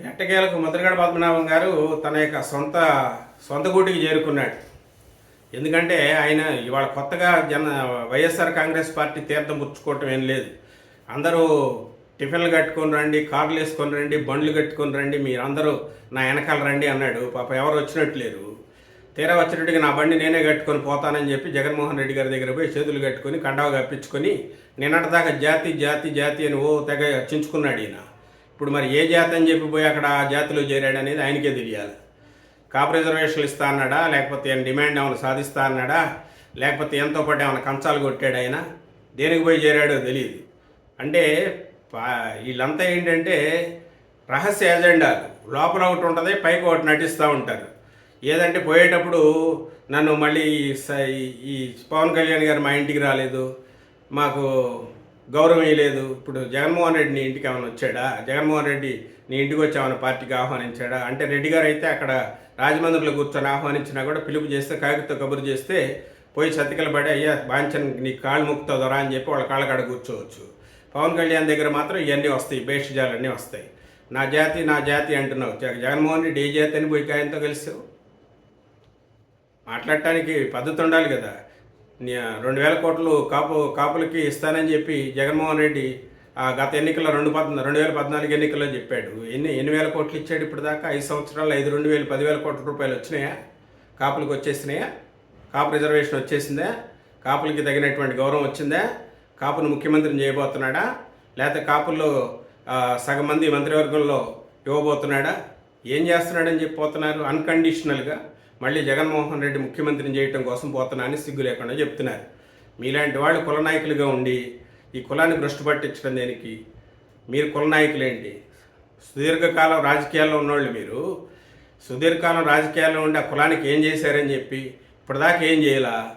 ఎట్టకేలకు ముద్రగడ పద్మనాభం గారు తన యొక్క సొంత సొంత గూటికి చేరుకున్నాడు. ఎందుకంటే ఆయన ఇవాళ కొత్తగా జన వైఎస్ఆర్ కాంగ్రెస్ పార్టీ తీర్థం పుచ్చుకోవటం ఏం లేదు. అందరూ టిఫిన్లు కట్టుకొని రండి కార్లు వేసుకొని రండి బండ్లు కట్టుకొని రండి మీరు అందరూ నా వెనకాల రండి అన్నాడు. పాప ఎవరు వచ్చినట్టు లేరు. తీరా వచ్చినట్టుగా నా బండి నేనే కట్టుకొని పోతానని చెప్పి జగన్మోహన్ రెడ్డి గారి దగ్గర పోయి చేతులు కట్టుకొని కండవ కప్పించుకొని నిన్నటిదాకా జాతి జాతి జాతి అని ఓ తెగ చించుకున్నాడు ఈయన. ఇప్పుడు మరి ఏ జాతి అని చెప్పి పోయి అక్కడ ఆ జాతిలో చేరాడు అనేది ఆయనకే తెలియాలి. కాపు రిజర్వేషన్లు ఇస్తా అన్నాడా? లేకపోతే ఏమైనా డిమాండ్ ఏమైనా సాధిస్తా అన్నాడా? లేకపోతే ఎంతో పాటు ఏమైనా కంచాలు కొట్టాడు ఆయన? దేనికి పోయి చేరాడో తెలియదు. అంటే వీళ్ళంతా ఏంటంటే రహస్య ఎజెండాలు. లోపల ఒకటి ఉంటుంది పైకి ఒకటి నటిస్తూ ఉంటారు. ఏదంటే పోయేటప్పుడు నన్ను మళ్ళీ ఈ పవన్ కళ్యాణ్ గారు మా ఇంటికి రాలేదు. మాకు గౌరవం ఇవ్వలేదు ఇప్పుడు జగన్మోహన్ రెడ్డి నీ ఇంటికి ఏమైనా వచ్చాడా? జగన్మోహన్ రెడ్డి నీ ఇంటికి వచ్చి ఏమైనా పార్టీకి ఆహ్వానించాడా? అంటే రెడ్డి గారు అయితే అక్కడ రాజమండ్రిలో కూర్చొని ఆహ్వానించినా కూడా పిలుపు చేస్తే కాగితో కబురు చేస్తే పోయి సతికలు పడి అయ్యా బాంచన్ నీ కాళ్ళు ముక్తుందరా అని చెప్పి వాళ్ళ కాళ్ళ కాడ కూర్చోవచ్చు. పవన్ కళ్యాణ్ దగ్గర మాత్రం ఇవన్నీ వస్తాయి. బేషజాలన్నీ వస్తాయి. నా జాతి నా జాతి అంటున్నావు. జగన్మోహన్ రెడ్డి ఏ జాతి అని పోయి కాయంతో కలిసావు? మాట్లాడటానికి పద్ధతి ఉండాలి కదా. రెండు వేల కోట్లు కాపు కాపులకి ఇస్తానని చెప్పి జగన్మోహన్ రెడ్డి గత ఎన్నికల్లో రెండు పద్నా రెండు వేల పద్నాలుగు ఎన్నికల్లో చెప్పాడు. ఎన్ని ఎన్ని వేల కోట్లు ఇచ్చాడు ఇప్పుడు దాకా ఐదు సంవత్సరాలు ఐదు రెండు వేలు పదివేల కోట్ల రూపాయలు వచ్చినాయా? కాపులకు వచ్చేసినాయా? కాపు రిజర్వేషన్ వచ్చేసిందా? కాపులకి తగినటువంటి గౌరవం వచ్చిందా? కాపును ముఖ్యమంత్రిని చేయబోతున్నాడా? లేకపోతే కాపుల్లో సగం మంది మంత్రివర్గంలో ఇవ్వబోతున్నాడా? ఏం చేస్తున్నాడని చెప్పి పోతున్నారు? అన్కండిషనల్గా మళ్ళీ జగన్మోహన్ రెడ్డి ముఖ్యమంత్రిని చేయటం కోసం పోతున్నా అని సిగ్గు లేకుండా చెప్తున్నారు. మీలాంటి వాళ్ళు కుల నాయకులుగా ఉండి ఈ కులాన్ని భ్రష్టు పట్టించడం దేనికి? మీరు కుల నాయకులేంటి సుదీర్ఘకాలం రాజకీయాల్లో ఉన్నవాళ్ళు మీరు. సుదీర్ఘకాలం రాజకీయాల్లో ఉండి ఆ కులానికి ఏం చేశారని చెప్పి ఇప్పటిదాకా ఏం చేయాలా?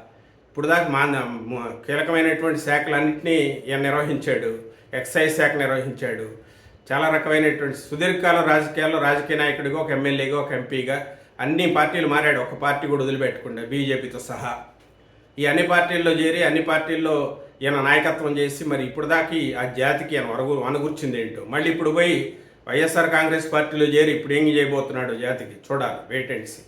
ఇప్పటిదాకా మా మా- కీలకమైనటువంటి శాఖలన్నింటినీ ఈయన నిర్వహించాడు. ఎక్సైజ్ శాఖ నిర్వహించాడు. చాలా రకమైనటువంటి సుదీర్ఘకాలం రాజకీయాల్లో రాజకీయ నాయకుడిగా ఒక ఎమ్మెల్యేగా ఒక ఎంపీగా అన్ని పార్టీలు మారాడు. ఒక పార్టీ కూడా వదిలిపెట్టకుండా బీజేపీతో సహా. ఈ అన్ని పార్టీల్లో చేరి అన్ని పార్టీల్లో ఈయన నాయకత్వం చేసి మరి ఇప్పుడు దాకా ఆ జాతికి ఈయన వరగు అనుగుర్చింది ఏంటో. మళ్ళీ ఇప్పుడు పోయి వైఎస్ఆర్ కాంగ్రెస్ పార్టీలో చేరి ఇప్పుడు ఏం చేయబోతున్నాడు జాతికి? చూడాలి. Wait and see